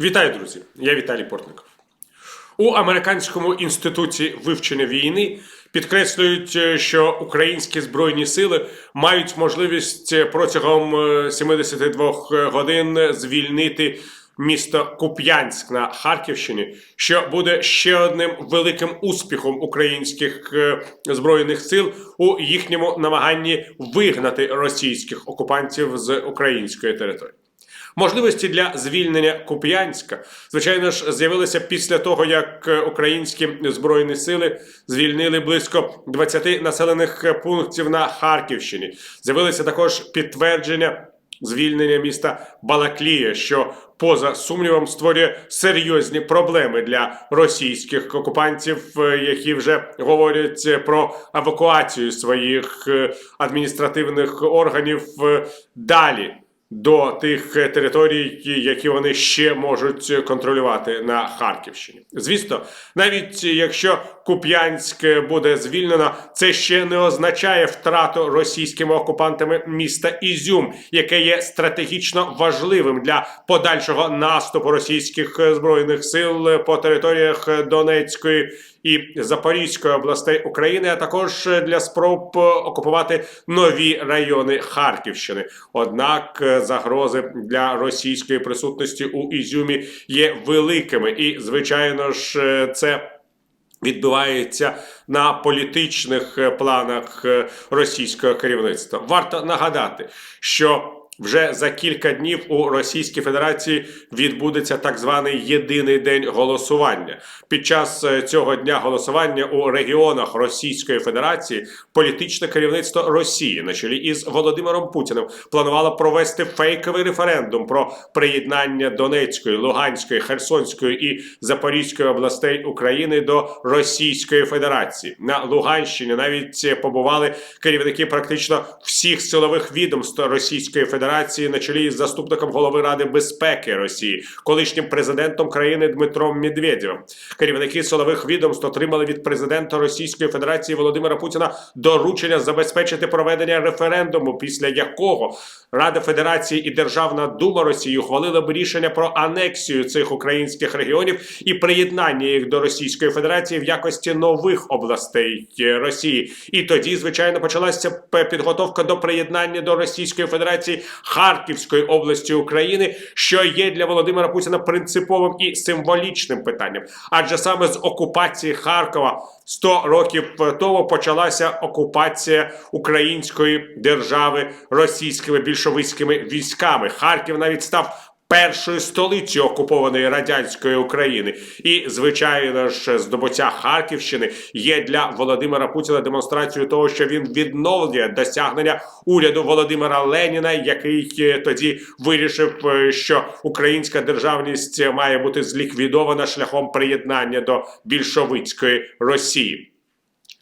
Вітаю, друзі! Я Віталій Портников. У американському інституті вивчення війни підкреслюють, е, що українські збройні сили мають можливість е, протягом е, 72 годин звільнити місто Куп'янськ на Харківщині, що буде ще одним великим успіхом українських е, збройних сил у їхньому намаганні вигнати російських окупантів з української території. Можливості для звільнення Куп'янська, звичайно ж, з'явилися після того, як е, українські збройні сили звільнили близько 20 населених пунктів на Харківщині. З'явилися також підтвердження звільнення міста Балаклія, що поза сумнівом створює серйозні проблеми для російських окупантів, е, які вже говорять е, про евакуацію своїх е, адміністративних органів е, далі до тих е, територій, які вони ще можуть контролювати на Харківщині. Звісно, навіть якщо Куп'янськ буде звільнено, це ще не означає втрату російськими окупантами міста Ізюм, яке є стратегічно важливим для подальшого наступу російських е, збройних сил по територіях Донецької і Запорізької областей України, а також для спроб е, окупувати нові райони Харківщини. Однак е, загрози для російської присутності у Ізюмі є великими, і звичайно ж, е, це. Відбувається на політичних е, планах е, російського керівництва. Варто нагадати, що вже за кілька днів у Російській Федерації відбудеться так званий єдиний день голосування. Під час е, цього дня голосування у регіонах Російської Федерації політичне керівництво Росії на чолі із Володимиром Путіним планувало провести фейковий референдум про приєднання Донецької, Луганської, Херсонської і Запорізької областей України до Російської Федерації. На Луганщині навіть е, побували керівники практично всіх силових відомств Російської Федерації на чолі із заступником голови Ради безпеки Росії, колишнім президентом країни Дмитром Медведєвим. Керівники силових відомств отримали від президента Російської Федерації Володимира Путіна доручення забезпечити проведення референдуму, після якого Рада Федерації і Державна дума Росії ухвалили б рішення про анексію цих українських регіонів і приєднання їх до Російської Федерації в якості нових областей Росії. І тоді, звичайно, почалася підготовка до приєднання до Російської Федерації Харківської області України, що є для Володимира Путіна принциповим і символічним питанням. Адже саме з окупації Харкова 100 років тому почалася окупація української держави російськими більшовицькими військами. Харків навіть став. Першою столицею окупованої радянської України, і звичайно ж, здобуття Харківщини є для Володимира Путіна демонстрацією того, що він відновлює досягнення уряду Володимира Леніна, який е, тоді вирішив, е, що українська державність має бути зліквідована шляхом приєднання до більшовицької Росії.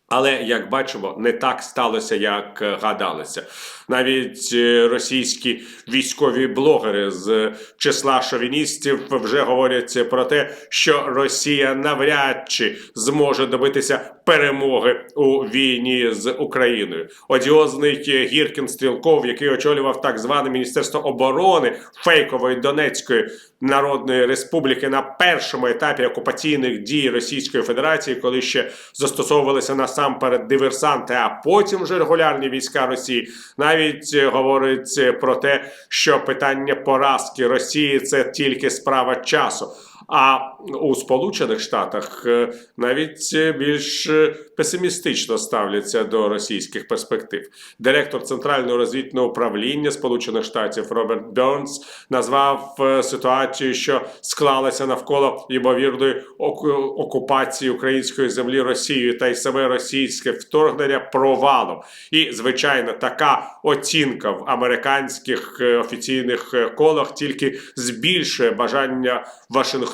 Але як бачимо, не так сталося, як е, гадалося. Навіть е, російські військові блогери з числа шовіністів вже говорять про те, що Росія навряд чи зможе добитися перемоги у війні з Україною. Одіозний Гіркін Стрілков, який очолював так зване Міністерство оборони фейкової Донецької Народної Республіки на першому етапі окупаційних дій Російської Федерації, коли ще застосовувалися насамперед диверсанти, а потім вже регулярні війська Росії, навіть говорить про те, що питання поразки Росії це тільки справа часу. А у Сполучених Штатах е, навіть е, більш е, песимістично ставляться до російських перспектив. Директор Центрального розвідного управління Сполучених Штатів Роберт Бернс назвав ситуацію, що склалася навколо ймовірної оку- окупації української землі Росією та й саме російське вторгнення провалом. І звичайно, така оцінка в американських офіційних колах тільки збільшує бажання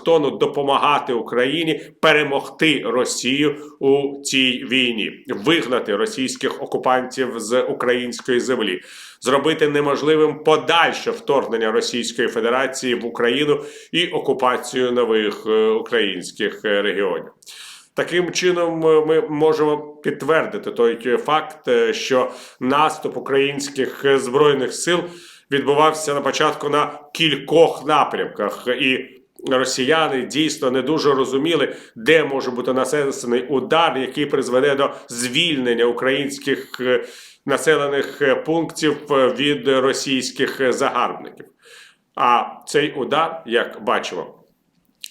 Вашингтону допомагати Україні перемогти Росію у цій війні, вигнати російських окупантів з української землі, зробити неможливим подальше вторгнення Російської Федерації в Україну і окупацію нових е, українських е, регіонів. Таким чином, е, ми можемо підтвердити той факт, що наступ українських збройних сил відбувався на початку на кількох напрямках, і росіяни дійсно не дуже розуміли, де може бути нанесений удар, який призведе до звільнення українських е, населених е, пунктів е, від російських загарбників. А цей удар, як бачимо,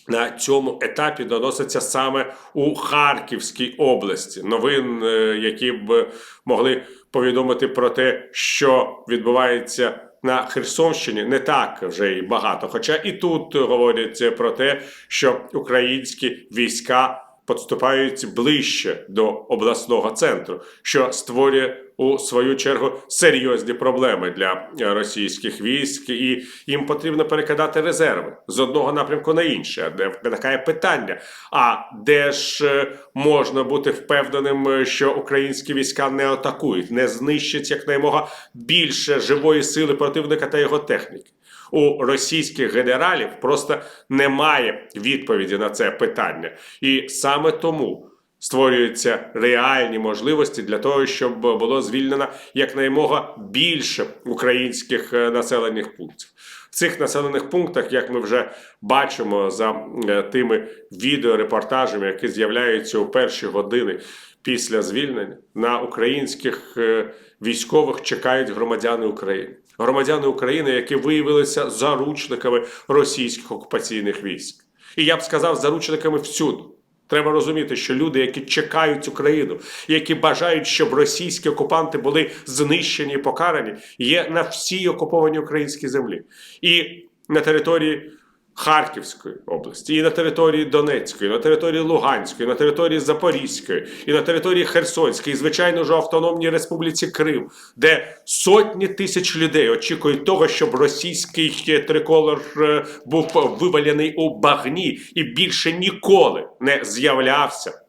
на цьому етапі доноситься саме у Харківській області. Новин, які б могли повідомити про те, що відбувається на Херсонщині, не так вже й багато. Хоча і тут говорять про те, що українські війська підступають ближче до обласного центру, що створює у свою чергу серйозні проблеми для е, російських військ, і їм потрібно перекидати резерви з одного напрямку на інший. Де виникає питання: а де ж е, можна бути впевненим, е, що українські війська не атакують, не знищать якнаймога більше живої сили противника та його техніки? У російських генералів просто немає відповіді на це питання, і саме тому створюються реальні можливості для того, щоб було звільнено якнаймога більше українських е, населених пунктів. В цих населених пунктах, як ми вже бачимо за е, тими відеорепортажами, які з'являються у перші години після звільнення, на українських е, військових чекають громадяни України. Громадяни України, які виявилися заручниками російських окупаційних військ. І я б сказав, заручниками всюди. Треба розуміти, що люди, які чекають Україну, які бажають, щоб російські окупанти були знищені і покарані, є на всій окупованій українській землі. І на території Харківської області, і на території Донецької, на території Луганської, на території Запорізької, і на території Херсонської, і звичайно ж Автономній Республіці Крим, де сотні тисяч людей очікують того, щоб російський триколор е, був вивалений у багні і більше ніколи не з'являвся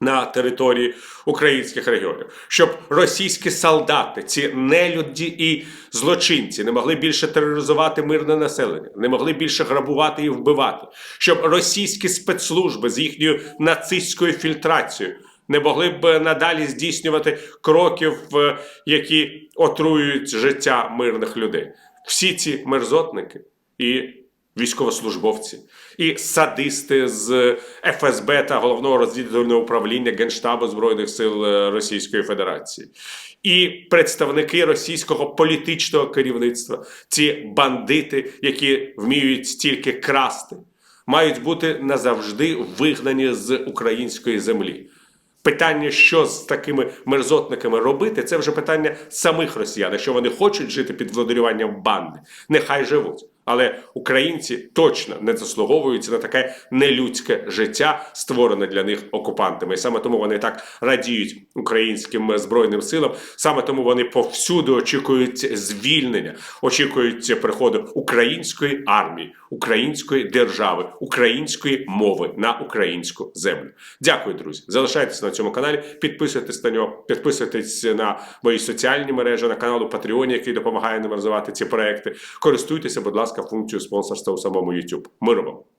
на території українських регіонів, щоб російські солдати, ці нелюді і злочинці не могли більше тероризувати мирне населення, не могли більше грабувати і вбивати, щоб російські спецслужби з їхньою нацистською фільтрацією не могли б надалі здійснювати кроків, е, які отруюють життя мирних людей. Всі ці мерзотники і військовослужбовці, і садисти з ФСБ та головного розвідувального управління Генштабу Збройних сил е, Російської Федерації, і представники російського політичного керівництва, ці бандити, які вміють тільки красти, мають бути назавжди вигнані з української землі. Питання, що з такими мерзотниками робити, це вже питання самих росіян. Якщо вони хочуть жити під владарюванням банди, нехай живуть. Але українці точно не заслуговують на таке нелюдське життя, створене для них окупантами. І саме тому вони так радіють українським збройним силам. Саме тому вони повсюди очікують звільнення, очікують приходу української армії, української держави, української мови на українську землю. Дякую, друзі. Залишайтеся на цьому каналі, підписуйтесь на нього, підписуйтесь на мої соціальні мережі, на канал у Патреоні, який допомагає нам розвивати ці проекти. Користуйтеся, будь ласка, функцією спонсорства у самому YouTube. Миру вам!